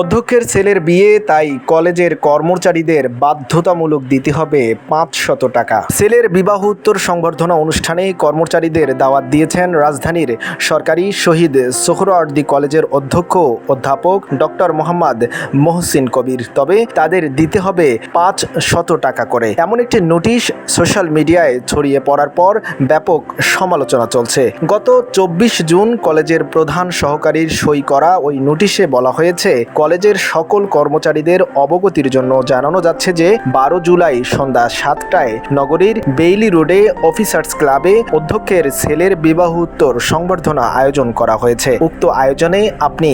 অধ্যক্ষের ছেলের বিয়ে, তাই কলেজের কর্মচারীদের বাধ্যতামূলক দিতে হবে পাঁচ শত টাকা। ছেলের বিবাহ উত্তর সংবর্ধনা অনুষ্ঠানে কর্মচারীদের দাওয়াত দিয়েছেন রাজধানীর সরকারি শহীদ সোহরাওয়ার্দী কলেজের অধ্যক্ষ, অধ্যাপক ডক্টর মোহাম্মদ মহসিন কবির। তবে তাদের দিতে হবে পাঁচ শত টাকা করে। এমন একটি নোটিশ সোশ্যাল মিডিয়ায় ছড়িয়ে পড়ার পর ব্যাপক সমালোচনা চলছে। গত চব্বিশ জুন কলেজের প্রধান সহকারীর সই করা ওই নোটিশে বলা হয়েছে, কলেজের সকল কর্মচারীদের অবগতির জন্য জানানো যাচ্ছে যে বারো জুলাই সন্ধ্যা সাতটায় নগরীর বেইলি রোডে অফিসার্স ক্লাবে অধ্যক্ষের ছেলের বিবাহোত্তর সংবর্ধনা আয়োজন করা হয়েছে। উক্ত আয়োজনে আপনি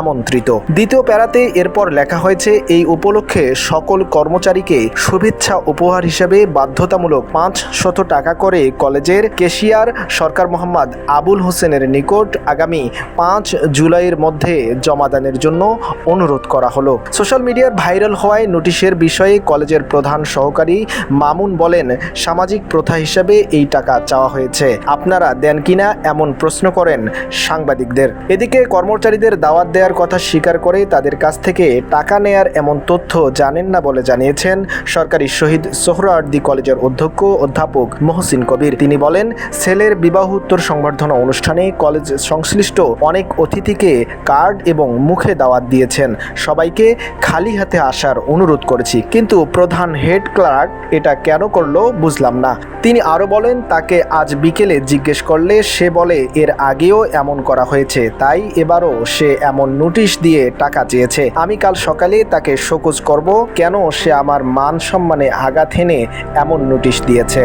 আমন্ত্রিত। দ্বিতীয় প্যারাতে এরপর লেখা হয়েছে, এই উপলক্ষে সকল কর্মচারীকে শুভেচ্ছা উপহার হিসেবে বাধ্যতামূলক পাঁচ শত টাকা করে কলেজের কেশিয়ার সরকার মোহাম্মদ আবুল হোসেনের নিকট আগামী পাঁচ জুলাইয়ের মধ্যে জমাদানের জন্য অনুরোধ করা হলো। সোশ্যাল মিডিয়ার ভাইরাল হওয়ায় নোটিশের বিষয়ে কলেজের প্রধান সহকারী মামুন বলেন, সামাজিক প্রথা হিসেবে এই টাকা চাওয়া হয়েছে। আপনারা দেন কিনা এমন প্রশ্ন করেন সাংবাদিকদের। এদিকে কর্মচারীদের দাওয়াত দেওয়ার কথা স্বীকার করে তাদের কাছ থেকে টাকা নেয়ার এমন তথ্য জানেন না বলে জানিয়েছেন সরকারি শহীদ সোহরাওয়ার্দী কলেজের অধ্যক্ষ অধ্যাপক মহসিন কবির। তিনি বলেন, ছেলের বিবাহ উত্তর সংবর্ধনা অনুষ্ঠানে কলেজ সংশ্লিষ্ট অনেক অতিথিকে কার্ড এবং মুখে দাওয়াত দিয়েছেন। সবাইকে খালি হাতে আসার অনুরোধ করেছি, কিন্তু প্রধান হেড ক্লার্ক এটা কেন করল বুঝলাম না। তিনি আরও বলেন, তাকে আজ বিকেলে জিজ্ঞেস করলে সে বলে, এর আগেও এমন করা হয়েছে, তাই এবারও সে এমন নোটিশ দিয়ে টাকা চেয়েছে। আমি কাল সকালে তাকে শোকজ করব, কেন সে আমার মান সম্মানে আঘাত হেনে এমন নোটিশ দিয়েছে।